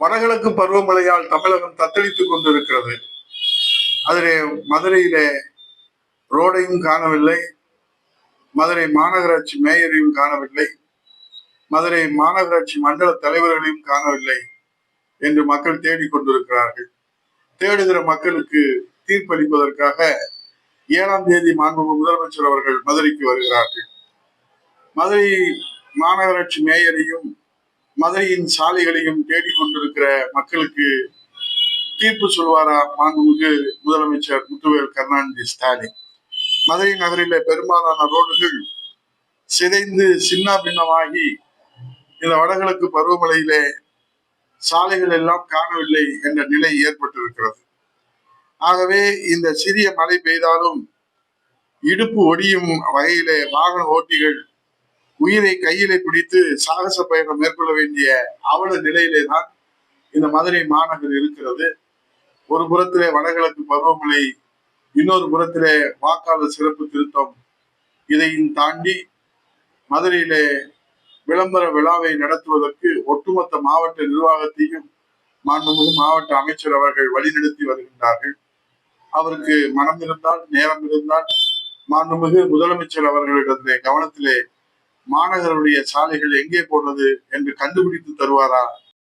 வடகிழக்கு பருவமழையால் தமிழகம் தத்தளித்துக் கொண்டிருக்கிறது. அதிலே மதுரையிலே ரோடையும் காணவில்லை. மதுரை மாநகராட்சி மேயரையும் காணவில்லை. மதுரை மாநகராட்சி மண்டல தலைவர்களையும் காணவில்லை என்று மக்கள் தேடிக்கொண்டிருக்கிறார்கள் தேடுகிற மக்களுக்கு தீர்ப்பளிப்பதற்காக ஏழாம் தேதி மாண்பு முதலமைச்சர் அவர்கள் மதுரைக்கு வருகிறார்கள். மதுரை மாநகராட்சி மேயரையும் மதுரையின் சாலைகளையும் தேடிக்கொண்டிருக்கிற மக்களுக்கு தீர்ப்பு சொல்வாரா மாண்புமிகு முதலமைச்சர் முத்துவேல் கருணாநிதி ஸ்டாலின். மதுரை நகரில பெரும்பாலான ரோடுகள் சிதைந்து சின்ன பின்னமாகி இந்த வடகிழக்கு பருவமழையிலே சாலைகள் எல்லாம் காணவில்லை என்ற நிலை ஏற்பட்டிருக்கிறது. ஆகவே இந்த சிறிய மழை பெய்தாலும் இடுப்பு ஒடியும் வகையிலே வாகன ஓட்டிகள் உயிரை கையிலே பிடித்து சாகச பயணம் மேற்கொள்ள வேண்டிய அவல நிலையிலே தான் இந்த மதுரை மாநகர் இருக்கிறது. ஒரு புறத்திலே வடகிழக்கு பருவமழை இன்னொரு புறத்திலே வாக்காளர் சிறப்பு திருத்தம். இதையும் தாண்டி மதுரையிலே விளம்பர விழாவை நடத்துவதற்கு ஒட்டுமொத்த மாவட்ட நிர்வாகத்தையும் மாண்புமிகு மாவட்ட அமைச்சர் அவர்கள் வழிநடத்தி வருகின்றார்கள். அவருக்கு மனம் இருந்தால் நேரம் இருந்தால் மாண்புமிகு முதலமைச்சர் அவர்களிடத்திலே கவனத்திலே மாநகருடைய சாலைகள் எங்கே போனது என்று கண்டுபிடித்து தருவாரா?